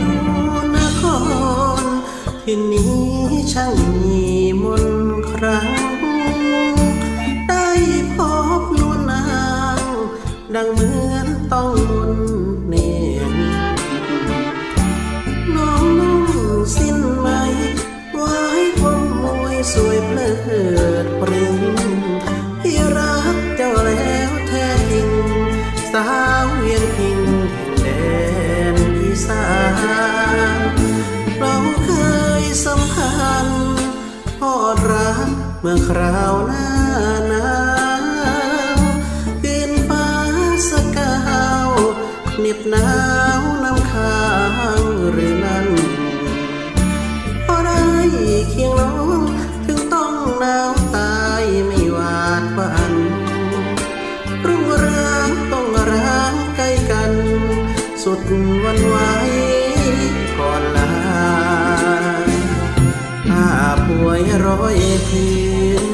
ดูนครที่นี้ช่างมีมนครั้ง ได้พบลูนาง ดังเหมือนต้องมนเนนน้องนุ่งสิ้นไหมไว้ผมมวยสวยเพลิดเพลิน พอดรักเมื่อคราวหน้าหนาวคืนฟ้าสกาวเหน็บหนาวน้ำค้างหรือนั้นพอได้เคียงน้องถึงต้องหนาวตายไม่หวาดหวันรุ่งร้างต้องร้างใกล้กัน สุดวัน ป่วยร้อยคืน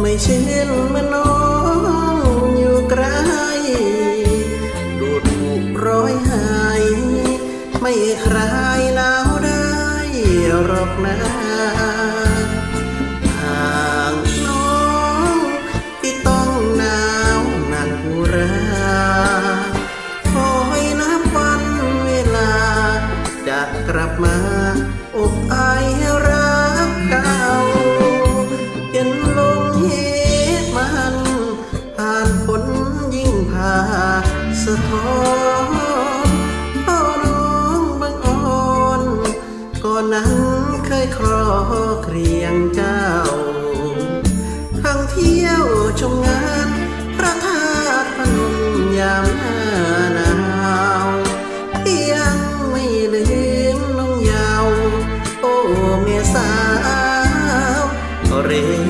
ไม่เช่นเมื่อน้องอยู่ไกลดูดบุร้อยหาย ไม่คลายหนาวได้หรอกนะหากน้องที่ต้องหนาวหนักอุราคอยนับวันเวลา จะกลับมาอบไอรัก เก่าเป็นลมเหตุมันผ่านผลยิ่งพาสะท้อนพ่อน้องบังอ่อนก่อนนั้นเคยครอเครียงใจ correr.